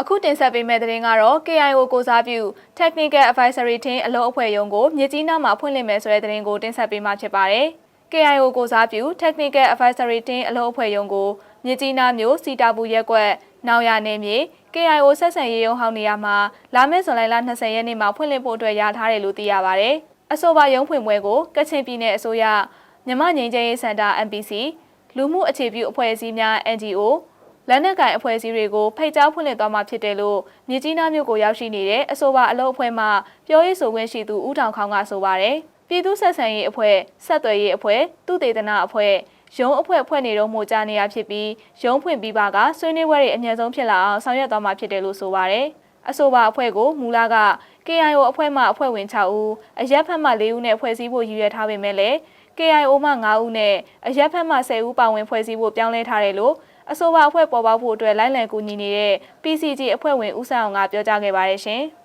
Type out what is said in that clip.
အခုတင်ဆက်ပေးမယ့်သတင်းကတော့ KIO ကိုစားပြု Technical Advisory Team အလုပ်အဖွဲ့ရုံးကိုမြစ်ကြီးနားမှာဖွင့်လှစ်မယ်ဆိုတဲ့သတင်းကိုတင်ဆက်ပေးမှာဖြစ်ပါတယ်။ KIO ကိုစားပြု Technical Advisory Team အလုပ်အဖွဲ့ရုံးကိုမြစ်ကြီးနားမြို့စီတာပူရက်ကွက်နောက်ရနေမြေ KIO ဆက်ဆံရေးရုံးဟောင်းနေရာမှာလာမယ့်ဇွန်လ20ရက်နေ့မှာဖွင့်လှစ်ဖို့အတွက်ရထားတယ်လို့သိရပါတယ်။အဆိုပါရုံးဖွင့်ပွဲကိုကချင်ပြည်နယ်အစိုးရမြမငြိမ်းချမ်းရေးစင်တာ MPC လူမှုအခြေပြုအဖွဲ့အစည်းများ NGO လက်နက်ကင်အဖွဲ့အစည်းတွေကိုဖိတ်ကြားဖွင့်လှစ်သွားမှာဖြစ်တယ်လို့မြကြီးနားမြို့ကိုရောက်ရှိနေတဲ့အဆိုပါအလုပ်အဖွဲ့မှပြောရေးဆိုခွင့်ရှိသူဦးထောင်ခေါင်းကဆိုပါတယ်။ပြည်သူ့ဆက်ဆံရေးအဖွဲ့ဆက်သွယ်ရေးအဖွဲ့သူတေသနာအဖွဲ့ရုံးအဖွဲ့ဖွဲ့နေတော့မှကြားနေရဖြစ်ပြီးရုံးဖွင့်ပြီးပါကဆွေးနွေးပွဲတွေအများဆုံးဖြစ်လာအောင်ဆောင်ရွက်သွားမှာဖြစ်တယ်လို့ဆိုပါတယ်။အဆိုပါအဖွဲ့ကိုမူလက KIO အဖွဲ့မှအဖွဲ့ဝင်6ဦးအရက်ဖက်မှ4ဦးနဲ့ဖွဲ့စည်းဖို့ရည်ရွယ်ထားပေမဲ့လည်း KIO မှ9ဦးနဲ့အရက်ဖက်မှ10ဦးပါဝင်ဖွဲ့စည်းဖို့ပြောင်းလဲထားတယ်လို့ အဆိုပါအဖွဲ့ပေါ်ပေါက်ဖို့အတွက်လိုင်းလံကူညီနေတဲ့ PCG အဖွဲ့ဝင်ဦးဆောင်အောင်ကပြောကြားခဲ့ပါတယ်ရှင်။